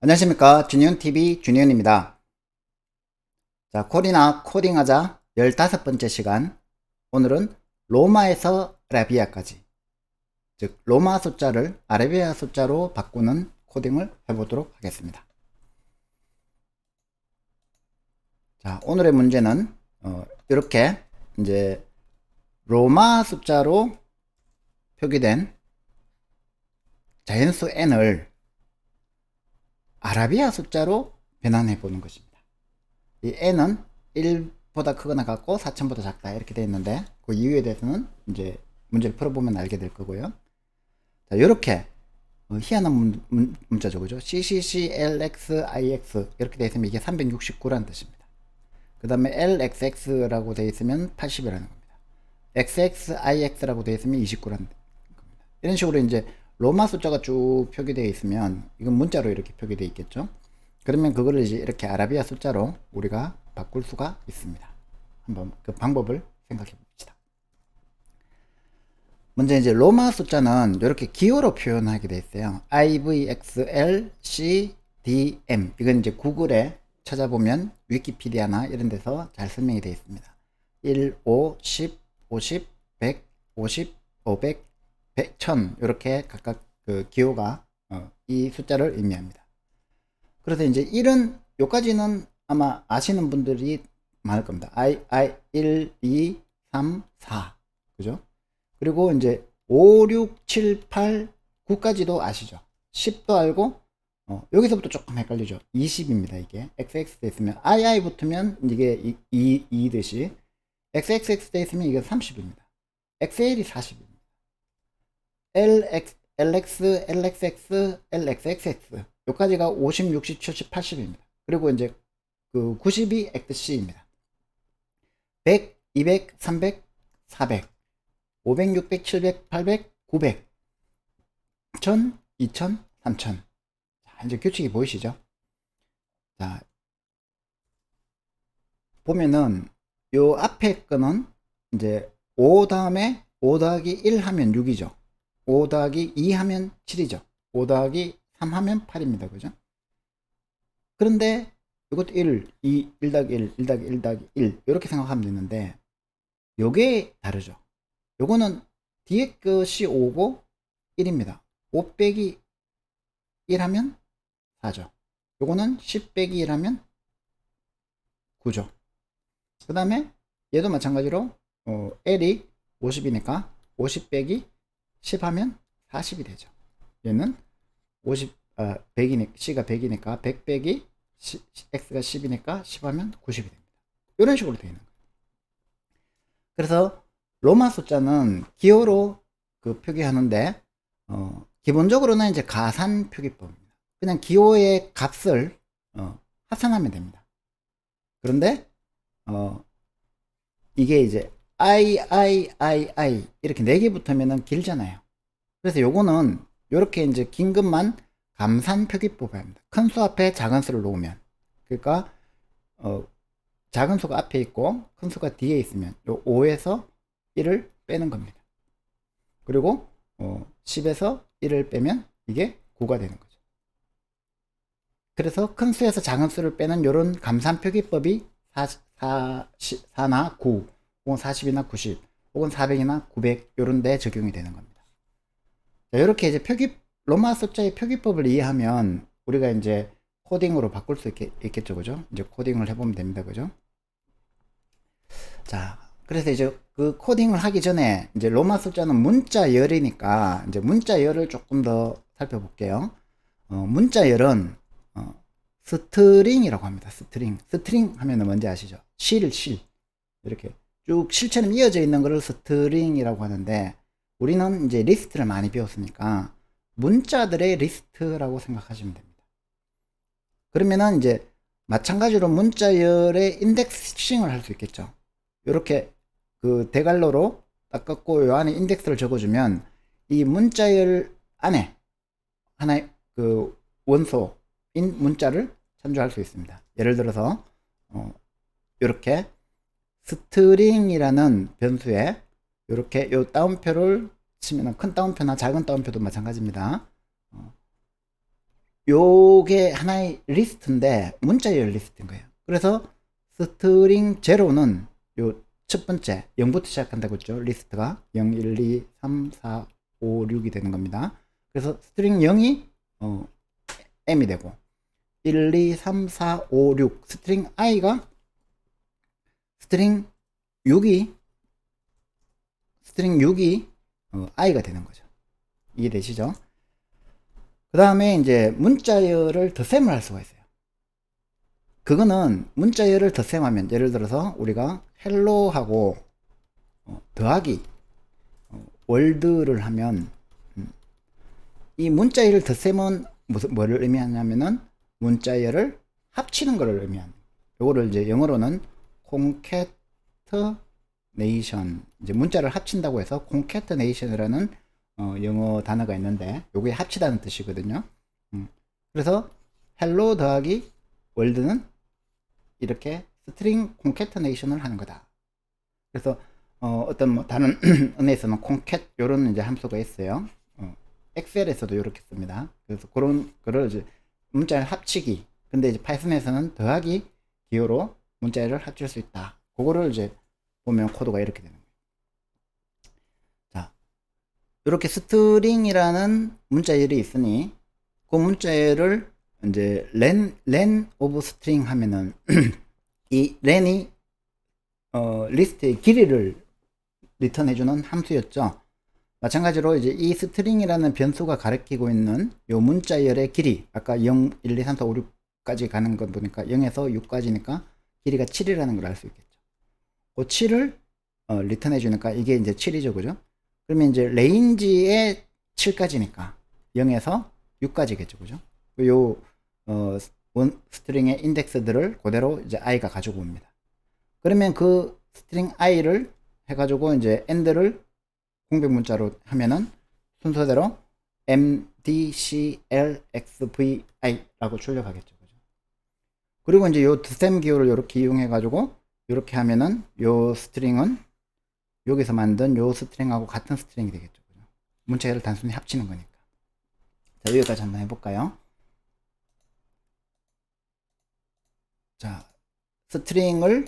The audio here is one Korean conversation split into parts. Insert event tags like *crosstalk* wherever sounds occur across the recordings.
안녕하십니까. 주니언TV 주니언입니다. 자 콜이나 코딩하자 15번째 시간. 오늘은 로마에서 아라비아까지. 즉 로마 숫자를 아라비아 숫자로 바꾸는 코딩을 해보도록 하겠습니다. 자 오늘의 문제는 어, 이렇게 이제 로마 숫자로 표기된 자연수 n을 아라비아 숫자로 변환해 보는 것입니다. 이 n은 1보다 크거나 같고 4천보다 작다 이렇게 되어 있는데 그 이유에 대해서는 이제 문제를 풀어보면 알게 될 거고요. 자, 이렇게 어, 희한한 문, 문, 문자죠, 그죠? CCC, LX, IX 이렇게 되어 있으면 이게 369라는 뜻입니다. 그 다음에 LXX라고 되어 있으면 80이라는 겁니다. XX, IX라고 되어 있으면 29라는 겁니다. 이런 식으로 이제 로마 숫자가 쭉 표기되어 있으면 이건 문자로 이렇게 표기되어 있겠죠. 그러면 그거를 이제 이렇게 아라비아 숫자로 우리가 바꿀 수가 있습니다. 한번 그 방법을 생각해 봅시다. 먼저 이제 로마 숫자는 이렇게 기호로 표현하게 되어 있어요. IVXL CDM 이건 이제 구글에 찾아보면 위키피디아나 이런 데서 잘 설명이 되어 있습니다. 1, 5, 10, 50, 100, 50, 500, 100, 1000 이렇게 각각 그 기호가 어, 이 숫자를 의미합니다. 그래서 이제 1은 요까지는 아마 아시는 분들이 많을 겁니다. I, I, 1, 2, 3, 4. 그죠? 그리고 이제 5, 6, 7, 8, 9까지도 아시죠? 10도 알고, 어, 여기서부터 조금 헷갈리죠? 20입니다, 이게. XX 돼 있으면, II 붙으면 이게 2, 2, 듯이, XXX 돼 있으면 이게 30입니다. XL이 40입니다. LX, LX, LXX, LXXX. 여기까지가 50, 60, 70, 80입니다. 그리고 이제 그 90이 XC입니다. 100, 200, 300, 400, 500, 600, 700, 800, 900, 1000, 2000, 3000. 자, 이제 규칙이 보이시죠? 자, 보면은 요 앞에 거는 이제 5 다음에 5 더하기 1 하면 6이죠. 5 더하기 2 하면 7이죠. 5 더하기 3 하면 8입니다. 그죠? 그런데 이것도 1, 2, 1 더하기 1, 1 더하기 1 더하기 1 이렇게 생각하면 되는데 요게 다르죠. 요거는 뒤에 것이 5고 1입니다. 5 빼기 1 하면 4죠. 요거는 10 빼기 1 하면 9죠. 그 다음에 얘도 마찬가지로 어, L이 50이니까 50 빼기 10 하면 40이 되죠. 얘는 50, 아, 100이니까, C가 100이니까 100 빼기 X가 10이니까 10 하면 90이 됩니다. 이런 식으로 되어 있는 거예요. 그래서 로마 숫자는 기호로 그 표기하는데, 어, 기본적으로는 이제 가산 표기법입니다. 그냥 기호의 값을 어, 합산하면 됩니다. 그런데 어, 이게 이제 I, I, I, I 이렇게 네 개 붙으면은 길잖아요. 그래서 요거는 요렇게 이제 긴 것만 감산 표기법을 합니다. 큰 수 앞에 작은 수를 놓으면 그러니까 어, 작은 수가 앞에 있고 큰 수가 뒤에 있으면 요 5에서 1을 빼는 겁니다. 그리고 어, 10에서 1을 빼면 이게 9가 되는 거죠. 그래서 큰 수에서 작은 수를 빼는 요런 감산 표기법이 4, 4, 4나 9 혹은 40이나 90 혹은 400이나 900 요런 데 적용이 되는 겁니다. 자, 이렇게 이제 표기 로마 숫자의 표기법을 이해하면 우리가 이제 코딩으로 바꿀 수 있겠, 있겠 죠, 그죠? 이제 코딩을 해보면 됩니다, 그죠? 자, 그래서 이제 그 코딩을 하기 전에 이제 로마 숫자는 문자열이니까 이제 문자열을 조금 더 살펴볼게요. 어, 문자열은 어, 스트링이라고 합니다. 스트링. 스트링 하면은 뭔지 아시죠? 실, 실. 이렇게 쭉 실처럼 이어져 있는 것을 스트링이라고 하는데 우리는 이제 리스트를 많이 배웠으니까 문자들의 리스트라고 생각하시면 됩니다. 그러면은 이제 마찬가지로 문자열의 인덱싱을 할 수 있겠죠. 이렇게 그 대갈로로 닦았고 요 안에 인덱스를 적어주면 이 문자열 안에 하나의 그 원소인 문자를 참조할 수 있습니다. 예를 들어서 어, 이렇게 스트링이라는 변수에 이렇게 요 따옴표를 치면 큰 따옴표나 작은 따옴표도 마찬가지입니다. 어, 요게 하나의 리스트인데 문자열 리스트인 거예요. 그래서 스트링 제로는 요 첫 번째 0부터 시작한다고 했죠. 리스트가 0, 1, 2, 3, 4, 5, 6이 되는 겁니다. 그래서 스트링 0이 어, m이 되고 1, 2, 3, 4, 5, 6 스트링 i가 스트링 6이 스트링 6이 어, i가 되는 거죠. 이해되시죠? 그 다음에 이제 문자열을 덧셈을 할 수가 있어요. 그거는 문자열을 덧셈하면 예를 들어서 우리가 헬로 하고 어, 더하기 어, 월드를 하면 음, 이 문자열을 덧셈은 무슨 뭐를 의미하냐면은 문자열을 합치는 것을 의미합니다. 요거를 이제 영어로는 concatenation 이제 문자를 합친다고 해서 concatenation이라는 어, 영어 단어가 있는데 요게 합치다는 뜻이거든요. 음, 그래서 hello 더하기 월드는 이렇게 스트링 concatenation을 하는 거다. 그래서 어, 떤뭐 다른 *clears throat* 은혜에서는 concat 요런 이제 함수가 있어요. 어, 엑셀에서도 이렇게 씁니다. 그래서 그런 거를 이제 문자를 합치기. 근데 이제 파이썬에서는 더하기 기호로 문자를 합칠 수 있다. 그거를 이제 보면 코드가 이렇게 되는 거예요. 자, 이렇게 스트링이라는 문자열이 있으니 그 문자열을 이제 len len of string 하면은 *clears throat* 이 len이 어, 리스트의 길이를 리턴해주는 함수였죠. 마찬가지로 이제 이 스트링이라는 변수가 가리키고 있는 요 문자열의 길이 아까 0, 1, 2, 3, 4, 5, 6까지 가는 거 보니까 0에서 6까지니까 길이가 7이라는 걸 알 수 있겠죠. 그 7을 어, 리턴해 주니까 이게 이제 7이죠. 그죠? 그러면 이제 레인지에 7까지니까 0에서 6까지겠죠. 그죠? 요 어, 원 스트링의 인덱스들을 그대로 이제 i가 가지고 옵니다. 그러면 그 스트링 i를 해 가지고 이제 end를 공백 문자로 하면은 순서대로 mdclxvi라고 출력하겠죠. 그리고 이제 요 드셈 기호를 이렇게 이용해 가지고 이렇게 하면은 요 스트링은 여기서 만든 요 스트링하고 같은 스트링이 되겠죠. 문자열을 단순히 합치는 거니까. 자, 여기까지 한번 해볼까요? 자, 스트링을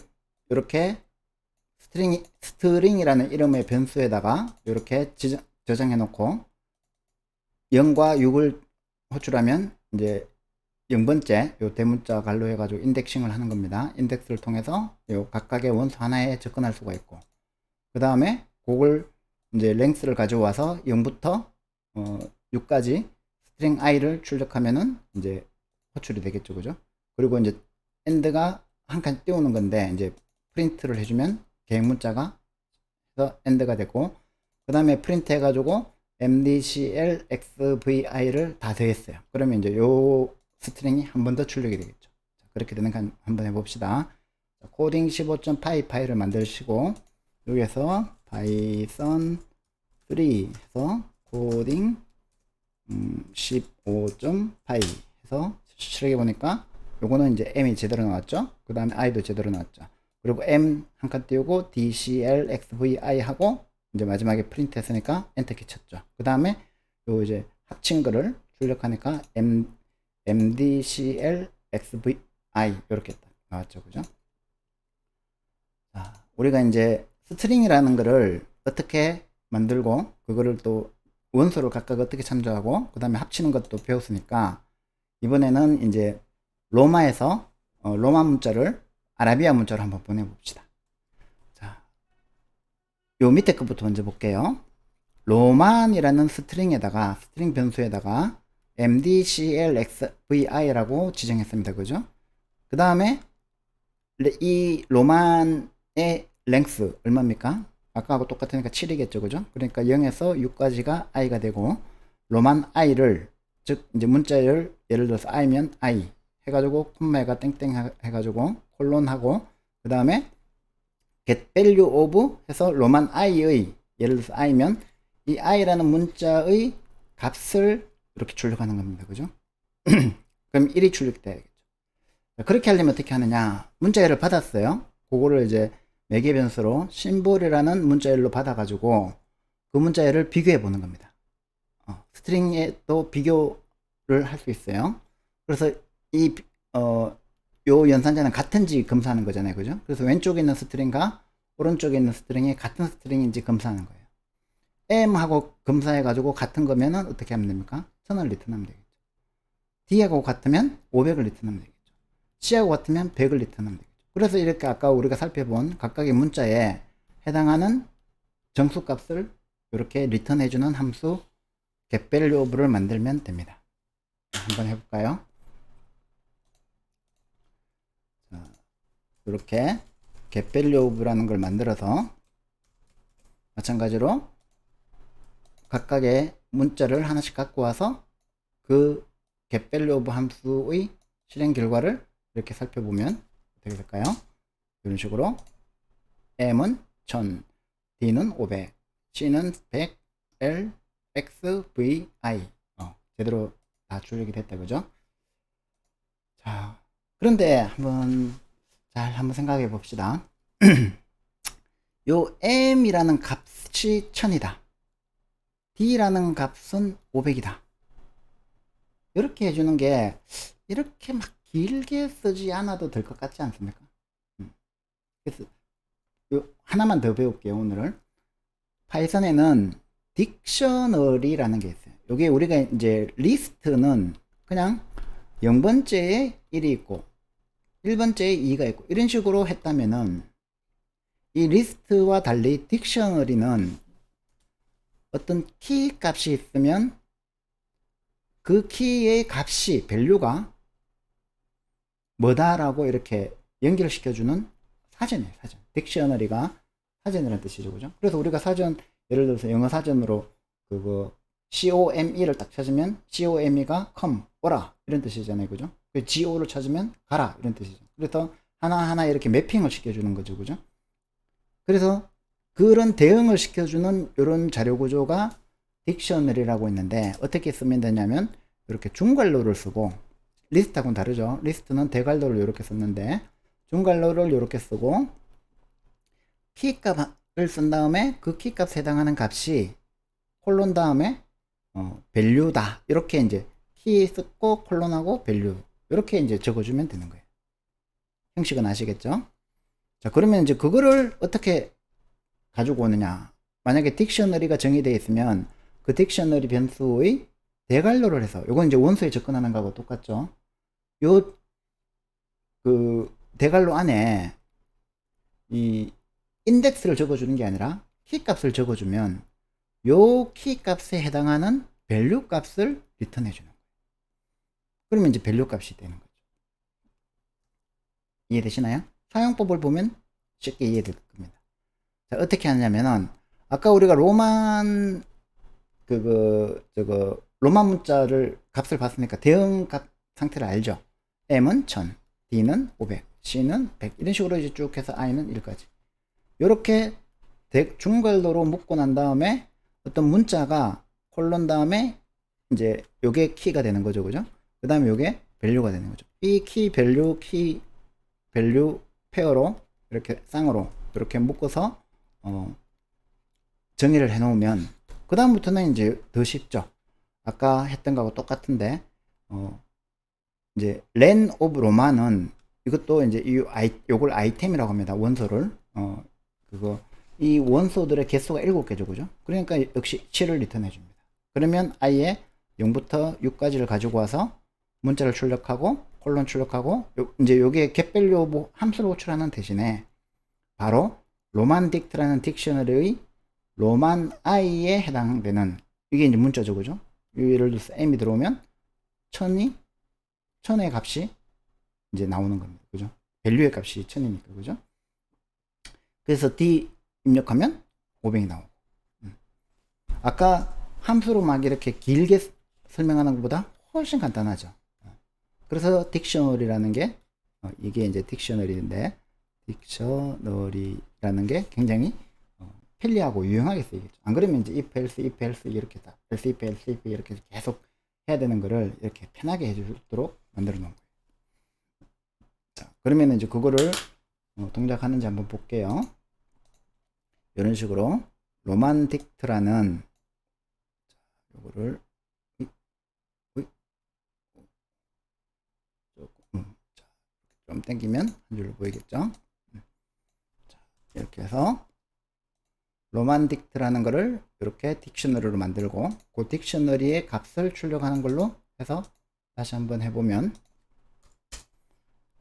이렇게 스트링, 스트링이라는 이름의 변수에다가 이렇게 저장해 놓고 0과 6을 호출하면 이제 0번째 요 대문자 갈로 해가지고 인덱싱을 하는 겁니다. 인덱스를 통해서 요 각각의 원수 하나에 접근할 수가 있고 그 다음에 그걸 이제 랭스를 가져와서 0부터 어, 6까지 스트링 i를 출력하면은 이제 호출이 되겠죠, 그죠? 그리고 이제 end가 한 칸 띄우는 건데 이제 프린트를 해주면 계획 문자가 해서 end가 되고 그 다음에 프린트 해가지고 mdcl xvi를 다 더했어요. 그러면 이제 요 스트링이 한 번 더 출력이 되겠죠. 자, 그렇게 되는 거 한번 해봅시다. 자, 코딩 15.py 파일을 만드시고 여기에서 python 3 해서 코딩 음, 15.py 해서 실행해 보니까 요거는 이제 m이 제대로 나왔죠. 그 다음에 i도 제대로 나왔죠. 그리고 m 한 칸 띄우고 dcl xvi 하고 이제 마지막에 프린트 했으니까 엔터 키 쳤죠. 그 다음에 요 이제 합친 거를 출력하니까 m mdcl xvi 이렇게 나왔죠. 그죠? 자, 우리가 이제 스트링이라는 거를 어떻게 만들고 그거를 또 원소를 각각 어떻게 참조하고 그 다음에 합치는 것도 배웠으니까 이번에는 이제 로마에서 어, 로마 문자를 아라비아 문자로 한번 보내봅시다. 자, 요 밑에 것부터 먼저 볼게요. 로만이라는 스트링에다가 스트링 변수에다가 mdclxvi라고 지정했습니다. 그죠? 그 다음에 이 로만의 랭스 얼마입니까? 아까하고 똑같으니까 7이겠죠. 그죠? 그러니까 0에서 6까지가 i가 되고 로만 i를 즉 이제 문자를 예를 들어서 i면 i 해가지고 콤마가 땡땡 해가지고 콜론하고 그 다음에 get value of 해서 로만 i의 예를 들어서 i면 이 i라는 문자의 값을 이렇게 출력하는 겁니다. 그죠? *clears throat* 그럼 1이 출력돼야겠죠. 그렇게 하려면 어떻게 하느냐? 문자열을 받았어요. 그거를 이제 매개 변수로 심볼이라는 문자열로 받아가지고 그 문자열을 비교해 보는 겁니다. 어, 스트링에 또 비교를 할 수 있어요. 그래서 이, 어, 요 연산자는 같은지 검사하는 거잖아요. 그죠? 그래서 왼쪽에 있는 스트링과 오른쪽에 있는 스트링이 같은 스트링인지 검사하는 거예요. M하고 검사해가지고 같은 거면은 어떻게 하면 됩니까? 1000을 리턴하면 되겠죠. D하고 같으면 500을 리턴하면 되겠죠. C하고 같으면 100을 리턴하면 되겠죠. 그래서 이렇게 아까 우리가 살펴본 각각의 문자에 해당하는 정수 값을 이렇게 리턴해주는 함수 getValue를 만들면 됩니다. 한번 해볼까요? 자, 이렇게 getValue라는 걸 만들어서 마찬가지로 각각의 문자를 하나씩 갖고 와서 그 getValue 함수의 실행 결과를 이렇게 살펴보면 어떻게 될까요? 이런 식으로 m은 1000, d는 500, c는 100, l, x, v, i 어, 제대로 다 출력이 됐다 그죠? 자 그런데 한번 잘 한번 생각해 봅시다. *clears throat* 요 m이라는 값이 1000이다. D라는 값은 500이다. 이렇게 해주는 게 이렇게 막 길게 쓰지 않아도 될 것 같지 않습니까? 음. 그래서 요 하나만 더 배울게요 오늘은 파이썬에는 딕셔너리라는 게 있어요. 요게 우리가 이제 리스트는 그냥 0번째에 1이 있고 1번째에 2가 있고 이런 식으로 했다면은 이 리스트와 달리 딕셔너리는 어떤 키 값이 있으면 그 키의 값이 밸류가 뭐다라고 이렇게 연결시켜주는 사전이에요 사전. 딕셔너리가 사전이라는 뜻이죠 그죠? 그래서 우리가 사전 예를 들어서 영어 사전으로 그거 COME를 딱 찾으면 COME가 come 오라 이런 뜻이잖아요 그죠? 그 GO를 찾으면 가라 이런 뜻이죠. 그래서 하나하나 이렇게 매핑을 시켜주는 거죠 그죠? 그래서 그런 대응을 시켜주는 이런 자료 구조가 딕셔너리라고 있는데 어떻게 쓰면 되냐면 이렇게 중괄로를 쓰고 리스트하고는 다르죠. 리스트는 대괄호를 이렇게 썼는데 중괄호를 이렇게 쓰고 키값을 쓴 다음에 그 키값에 해당하는 값이 콜론 다음에 어, 밸류다 이렇게 이제 키 쓰고 콜론하고 밸류 이렇게 이제 적어주면 되는 거예요. 형식은 아시겠죠? 자 그러면 이제 그거를 어떻게 가지고 오느냐. 만약에 딕셔너리가 정의되어 있으면 그 딕셔너리 변수의 대괄호를 해서 요건 이제 원소에 접근하는 거하고 똑같죠. 요 그 대괄호 안에 이 인덱스를 적어주는 게 아니라 키 값을 적어주면 요 키 값에 해당하는 밸류 값을 리턴해 주는 거예요. 그러면 이제 밸류 값이 되는 거죠. 이해되시나요? 사용법을 보면 쉽게 이해될 겁니다 자, 어떻게 하냐면은 아까 우리가 로만 그거 저거 로만 문자를 값을 봤으니까 대응 값 상태를 알죠. m은 1000, d는 500, c는 100 이런 식으로 이제 쭉 해서 i는 1까지. 이렇게 중괄호로 묶고 난 다음에 어떤 문자가 콜론 다음에 이제 요게 키가 되는 거죠, 그죠? 그 다음에 요게 밸류가 되는 거죠. 이 키, 밸류, 키, 밸류 페어로 이렇게 쌍으로 이렇게 묶어서 어, 정의를 해 놓으면 그 다음부터는 이제 더 쉽죠. 아까 했던 거하고 똑같은데 어, 이제 len of roman은 이것도 이제 이 아이, 요걸 아이템이라고 합니다. 원소를 어, 그거 이 원소들의 개수가 7개죠. 그죠? 그러니까 역시 7을 리턴해 줍니다. 그러면 i에 0부터 6까지를 가지고 와서 문자를 출력하고 콜론 출력하고 요, 이제 요게 getValue 함수를 호출하는 대신에 바로 로만 딕트라는 딕셔너리의 로만 i에 해당되는 이게 이제 문자죠. 그죠? 예를 들어서 m이 들어오면 천이 천의 값이 이제 나오는 겁니다. 그죠? 밸류의 값이 천이니까 그죠? 그래서 d 입력하면 500이 나오고 음. 아까 함수로 막 이렇게 길게 설명하는 것보다 훨씬 간단하죠. 그래서 딕셔너리라는 게 어, 이게 이제 딕셔너리인데 딕셔너리 라는 게 굉장히 어, 편리하고 유용하게 쓰이겠죠. 안 그러면 이제 if else if else 이렇게 다 else if else if 이렇게 계속 해야 되는 거를 이렇게 편하게 해주도록 만들어 놓은 거예요. 자, 그러면 이제 그거를 어, 동작하는지 한번 볼게요. 이런 식으로 로만틱트라는 요거를 좀 당기면 한 줄로 보이겠죠? 이렇게 해서 로만딕트라는 거를 이렇게 딕셔너리로 만들고 그 딕셔너리의 값을 출력하는 걸로 해서 다시 한번 해보면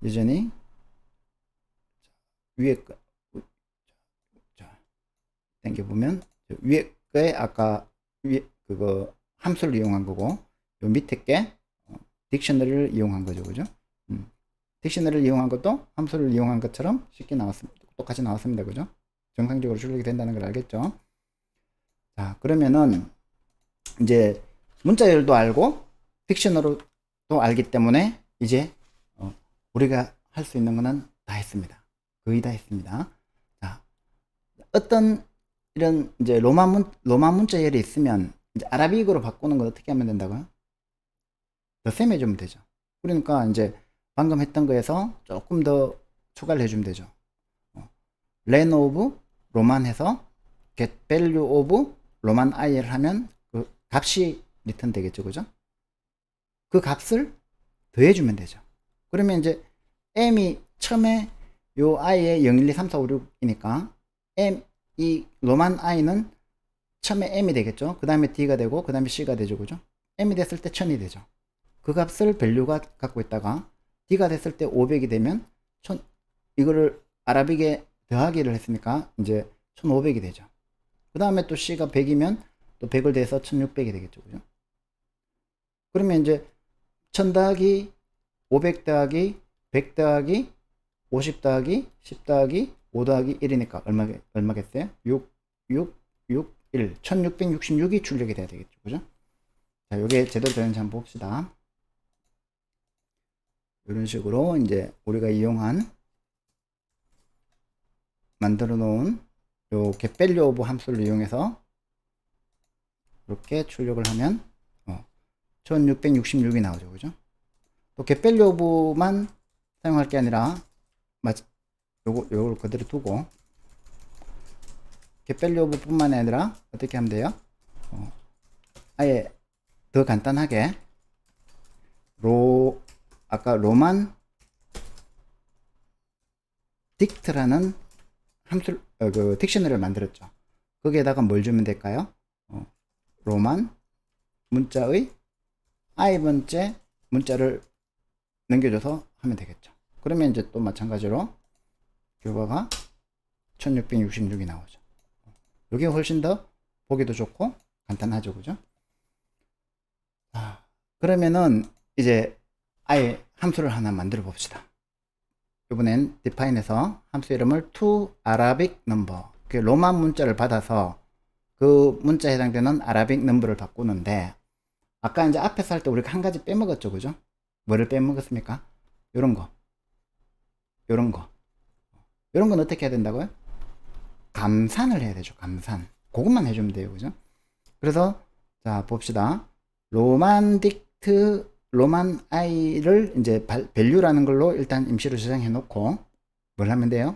여전히 위에 거 자, 당겨보면 위에 거에 아까 위에 그거 함수를 이용한 거고 요 밑에 게 어, 딕셔너리를 이용한 거죠. 그죠? 음. 딕셔너리를 이용한 것도 함수를 이용한 것처럼 쉽게 나왔습니다 똑같이 나왔습니다 그죠 정상적으로 출력이 된다는 걸 알겠죠 자 그러면은 이제 문자열도 알고 딕셔너리도 알기 때문에 이제 어, 우리가 할 수 있는 거는 다 했습니다 거의 다 했습니다 자 어떤 이런 이제 로마 문 로마 문자열이 있으면 이제 아라비익으로 바꾸는 건 어떻게 하면 된다고요? 더 셈해주면 되죠. 그러니까 이제 방금 했던 거에서 조금 더 추가를 해주면 되죠. Len of 로만 해서 get value of 로만 i를 하면 그 값이 리턴 되겠죠, 그죠? 그 값을 더해주면 되죠. 그러면 이제 m이 처음에 요 i의 0, 1, 2, 3, 4, 5, 6이니까 m 이 로만 i는 처음에 m이 되겠죠. 그 다음에 d가 되고 그 다음에 c가 되죠. 그죠? m이 됐을 때 1000이 되죠. 그 값을 밸류가 갖고 있다가 d가 됐을 때 500이 되면 1000 이거를 아라빅에 더하기를 했으니까 이제 1500이 되죠. 그 다음에 또 c가 100이면 또 100을 대서 1600이 되겠죠. 그죠? 그러면 이제 1000 더하기 500 더하기 100 더하기 50 더하기 10 더하기 5 더하기 1이니까 얼마, 얼마겠어요? 6, 6, 6, 1. 1666이 출력이 돼야 되겠죠. 그죠? 자, 요게 제대로 되는지 한번 봅시다. 이런 식으로 이제 우리가 이용한 만들어 놓은 요 getValue of 함수를 이용해서 이렇게 출력을 하면 어, 1666이 나오죠. 그죠? 또 getValue of만 사용할 게 아니라 요거 요걸 그대로 두고 getValue of 뿐만 아니라 어떻게 하면 돼요? 어, 아예 더 간단하게 로 아까 로만 딕트라는 함수 어, 그 딕셔너리를 만들었죠. 거기에다가 뭘 주면 될까요? 어, 로만 문자의 i 번째 문자를 넘겨줘서 하면 되겠죠. 그러면 이제 또 마찬가지로 결과가 1666이 나오죠. 이게 훨씬 더 보기도 좋고 간단하죠. 그죠? 아, 그러면은 이제 아예 함수를 하나 만들어 봅시다. 이번엔 define에서 함수 이름을 to Arabic number 그 로만 문자를 받아서 그 문자에 해당되는 아라빅 넘버를 바꾸는데 아까 이제 앞에서 할 때 우리가 한 가지 빼먹었죠. 그죠? 뭐를 빼먹었습니까? 요런 거. 요런 거. 요런 건 어떻게 해야 된다고요? 감산을 해야 되죠. 감산. 그것만 해주면 돼요. 그죠? 그래서 자 봅시다. 로만 딕트 로만 i를 이제 밸류라는 걸로 일단 임시로 저장해 놓고 뭘 하면 돼요?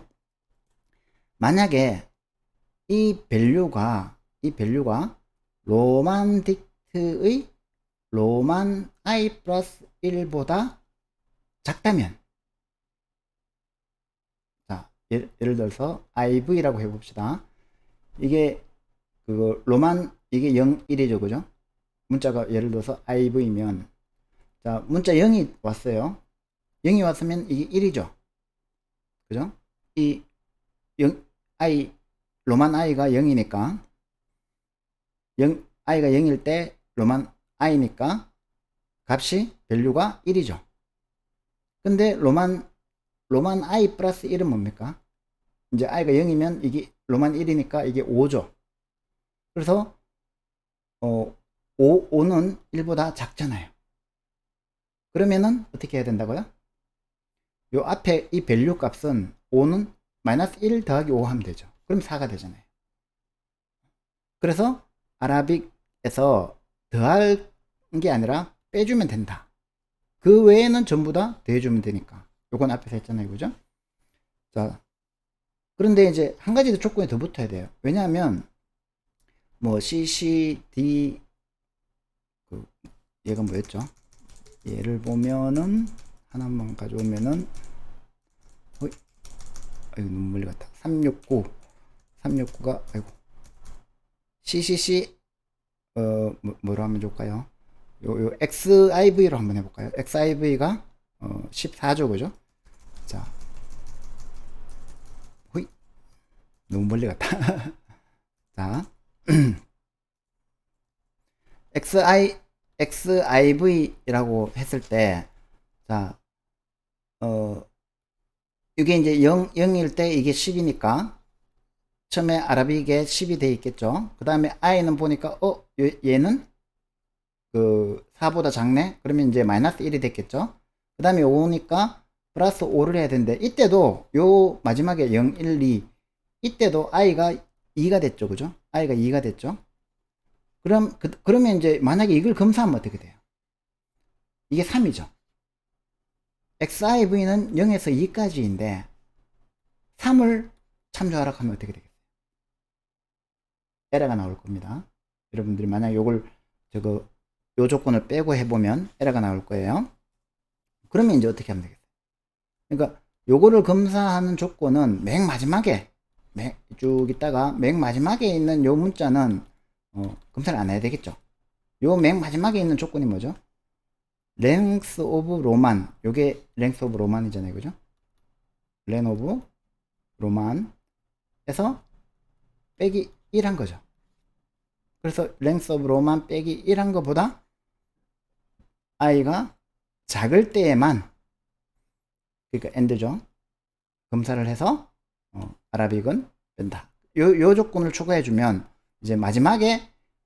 만약에 이 밸류가 이 밸류가 로만 딕트의 로만 i 플러스 1보다 작다면 자 예를, 예를 들어서 iv라고 해 봅시다 이게 그 로만 이게 0, 1이죠 그죠 문자가 예를 들어서 iv면 자 문자 0이 왔어요 0이 왔으면 이게 1이죠 그죠 이 0, i 로만 i가 0이니까 0, i가 0일 때 로만 i니까 값이 밸류가 1이죠. 근데 로만 로만 i 플러스 1은 뭡니까? 이제 i가 0이면 이게 로만 1이니까 이게 5죠. 그래서 어 5, 5는 1보다 작잖아요. 그러면은 어떻게 해야 된다고요? 요 앞에 이 밸류 값은 5는 마이너스 1 더하기 5 하면 되죠. 그럼 4가 되잖아요. 그래서 아라빅에서 더할 게 아니라 빼주면 된다. 그 외에는 전부 다 더해주면 되니까. 요건 앞에서 했잖아요. 그죠? 자. 그런데 이제 한 가지 더 조건이 더 붙어야 돼요. 왜냐하면, 뭐, CCD, 그, 얘가 뭐였죠? 얘를 보면은, 하나만 가져오면은, 아이고 너무 멀리 갔다 369 369가 아이고. CCC 어 뭐, 뭐로 하면 좋을까요? 요, 요 XIV로 한번 해볼까요? XIV가 어 14조 그죠? 자. 호이. 너무 멀리 갔다. *laughs* 자. *clears throat* XI XIV라고 했을 때 자, 어, 이게 이제 0, 0일 때 이게 10이니까 처음에 아라빅에 10이 돼 있겠죠. 그 다음에 i는 보니까 어 얘- 얘는 그 4보다 작네. 그러면 이제 마이너스 1이 됐겠죠. 그 다음에 5니까 플러스 5를 해야 되는데 이때도 요 마지막에 0, 1, 2 이때도 i가 2가 됐죠. 그죠? i가 2가 됐죠. 그럼 그, 그러면 이제 만약에 이걸 검사하면 어떻게 돼요? 이게 3이죠. XIV는 0에서 2까지인데 3을 참조하라 하면 어떻게 되겠어요? 에러가 나올 겁니다. 여러분들이 만약 요걸 저거 요 조건을 빼고 해보면 에러가 나올 거예요. 그러면 이제 어떻게 하면 되겠어요? 그러니까 요거를 검사하는 조건은 맨 마지막에 맨- 쭉 있다가 맨 마지막에 있는 요 문자는 어, 검사를 안 해야 되겠죠. 요 맨 마지막에 있는 조건이 뭐죠? 랭스 오브 로만 요게 랭스 오브 로만이잖아요. 그죠? 렌 오브 로만에서 빼기 1 한 거죠. 그래서 랭스 오브 로만 빼기 1 한 거보다 i가 작을 때에만 그러니까 엔드죠. 검사를 해서 어, 아라빅은 뺀다. 요, 요 조건을 초과해 주면 이제 마지막에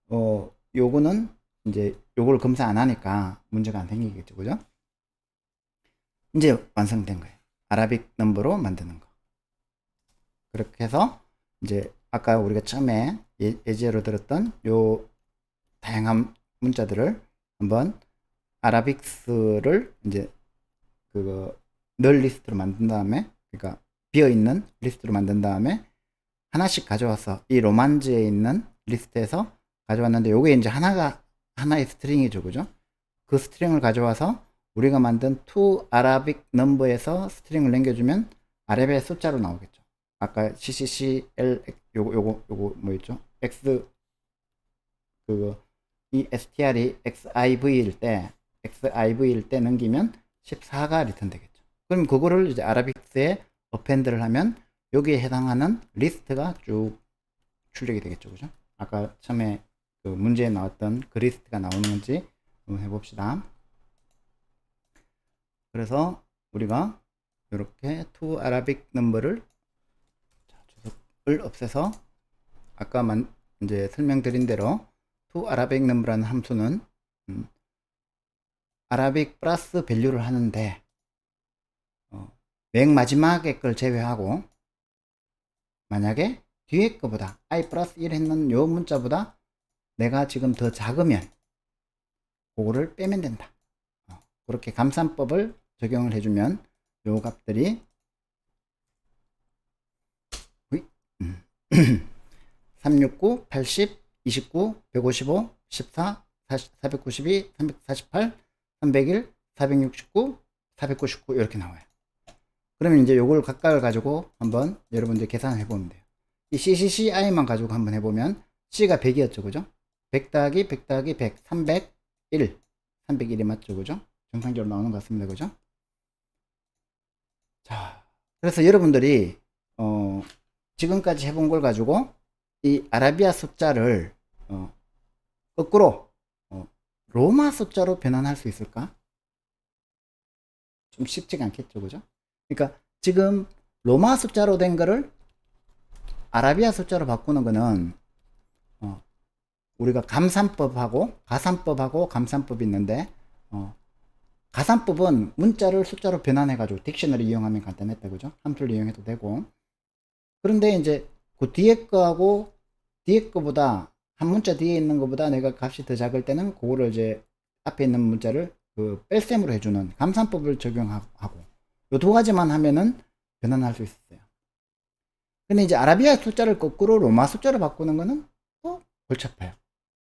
어 요거는 이제 요걸 검사 안 하니까 문제가 안 생기겠죠. 그죠? 이제 완성된 거예요. 아라빅 넘버로 만드는 거. 그렇게 해서 이제 아까 우리가 처음에 예, 예제로 들었던 요 다양한 문자들을 한번 아라빅스를 이제 그거 널 리스트로 만든 다음에 그러니까 비어 있는 리스트로 만든 다음에 하나씩 가져와서 이 로만즈에 있는 리스트에서 가져왔는데 요게 이제 하나가 하나의 스트링이죠, 그죠? 그 스트링을 가져와서 우리가 만든 to Arabic number에서 스트링을 남겨주면 아랍의 숫자로 나오겠죠. 아까 CCCL 요거 요거 요거 뭐였죠? X 그거 이 str이 xiv일 때 xiv일 때 넘기면 14가 리턴 되겠죠. 그럼 그거를 이제 아라빅스에 어펜드를 하면 여기에 해당하는 리스트가 쭉 출력이 되겠죠, 그죠? 아까 처음에 그 문제에 나왔던 그 리스트가 나오는 건지 한번 해봅시다. 그래서 우리가 이렇게 to Arabic number를 자, 주석을 없애서 아까 만 이제 설명드린 대로 to Arabic number라는 함수는 음, 아라빅 플러스 밸류를 하는데 어, 맨 마지막에 걸 제외하고 만약에 뒤에 거보다 i 플러스 1 했는 요 문자보다 내가 지금 더 작으면 그거를 빼면 된다. 어, 그렇게 감산법을 적용을 해주면 요 값들이 으이, 음, 369, 80, 29, 155, 14, 40, 492, 348, 301, 469, 499 이렇게 나와요. 그러면 이제 요걸 각각을 가지고 한번 여러분들 계산해 보면 돼요. 이 CCCI만 가지고 한번 해보면 C가 100이었죠, 그죠? 100 더하기 100 더하기 100, 301. 301이 맞죠, 그죠? 정상적으로 나오는 것 같습니다, 그죠? 자, 그래서 여러분들이, 어, 지금까지 해본 걸 가지고 이 아라비아 숫자를, 어, 거꾸로, 어, 로마 숫자로 변환할 수 있을까? 좀 쉽지가 않겠죠, 그죠? 그러니까 지금 로마 숫자로 된 거를 아라비아 숫자로 바꾸는 거는 어, 우리가 감산법하고 가산법하고 감산법이 있는데 어, 가산법은 문자를 숫자로 변환해 가지고 딕셔너리 이용하면 간단했다 그죠? 함수를 이용해도 되고 그런데 이제 그 뒤에 거하고 뒤에 거보다 한 문자 뒤에 있는 것보다 내가 값이 더 작을 때는 그거를 이제 앞에 있는 문자를 그 뺄셈으로 해주는 감산법을 적용하고 요 두 가지만 하면은 변환할 수 있었어요. 근데 이제 아라비아 숫자를 거꾸로 로마 숫자로 바꾸는 거는 또 골치 아파요.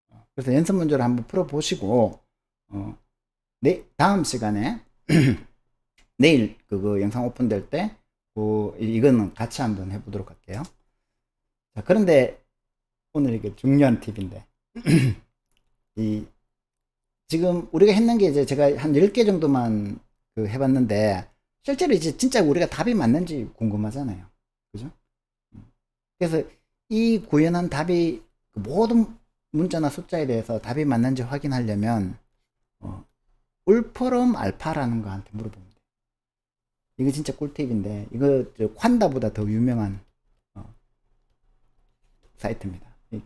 어, 그래서 연습 문제를 한번 풀어보시고, 어, 네, 다음 시간에 *clears throat* 내일 그거 영상 오픈될 때 그, 이- 이거는 같이 한번 해보도록 할게요. 자, 그런데 오늘 이게 중요한 팁인데, *clears throat* 이, 지금 우리가 했는 게 이제 제가 한 10개 정도만 그 해봤는데, 실제로 이제 진짜 우리가 답이 맞는지 궁금하잖아요. 그죠? 음. 그래서 이 구현한 답이 그 모든 문자나 숫자에 대해서 답이 맞는지 확인하려면, 어, 울퍼럼 알파라는 거한테 돼요. 이거 진짜 꿀팁인데, 이거 저 콴다보다 더 유명한 어, 사이트입니다. 이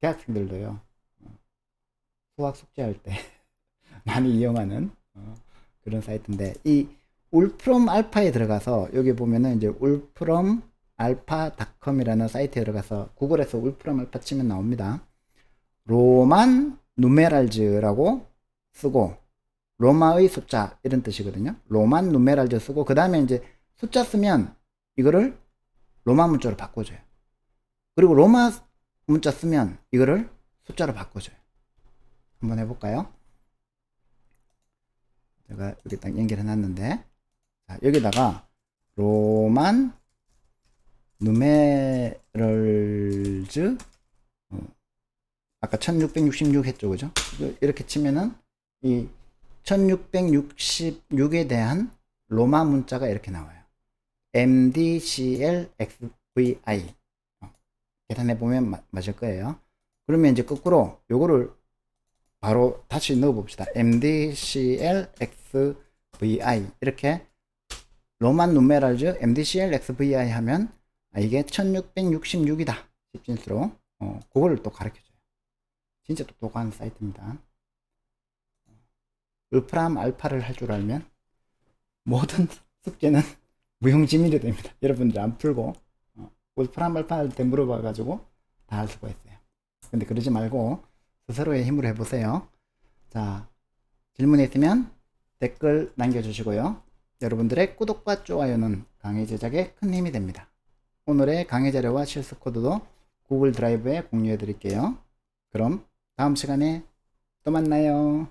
대학생들도요, 어, 수학 숙제할 때 *laughs* 많이 이용하는 어, 그런 사이트인데, 이 울프롬 알파에 들어가서 여기 보면은 이제 울프롬 알파닷컴이라는 사이트에 들어가서 구글에서 울프롬 알파 치면 나옵니다. 로만 누메랄즈라고 쓰고 로마의 숫자 이런 뜻이거든요. 로만 누메랄즈 쓰고 그 다음에 이제 숫자 쓰면 이거를 로마 문자로 바꿔줘요. 그리고 로마 문자 쓰면 이거를 숫자로 바꿔줘요. 한번 해볼까요? 제가 여기 딱 연결해 놨는데 자, 여기다가 로만 누메럴즈 어, 아까 1666 했죠 그죠? 이렇게 치면은 이 1666에 대한 로마 문자가 이렇게 나와요. MDCLXVI 어, 계산해 보면 마- 맞을 거예요. 그러면 이제 거꾸로 요거를 바로 다시 넣어 봅시다. MDCLXVI 이렇게 로만 누메랄즈 MDCLXVI 하면 아, 이게 1666이다. 십진수로 어, 그거를 또 가르쳐 줘요. 진짜 똑똑한 사이트입니다. 울프람 알파를 할 줄 알면 모든 *laughs* 숙제는 무용지물이 됩니다. 여러분들 안 풀고 어, 울프람 알파 할 때 물어봐 가지고 다 할 수가 있어요. 근데 그러지 말고 스스로의 힘으로 해보세요. 자 질문이 있으면 댓글 남겨주시고요. 여러분들의 구독과 좋아요는 강의 제작에 큰 힘이 됩니다. 오늘의 강의 자료와 실습 코드도 구글 드라이브에 공유해 드릴게요. 그럼 다음 시간에 또 만나요.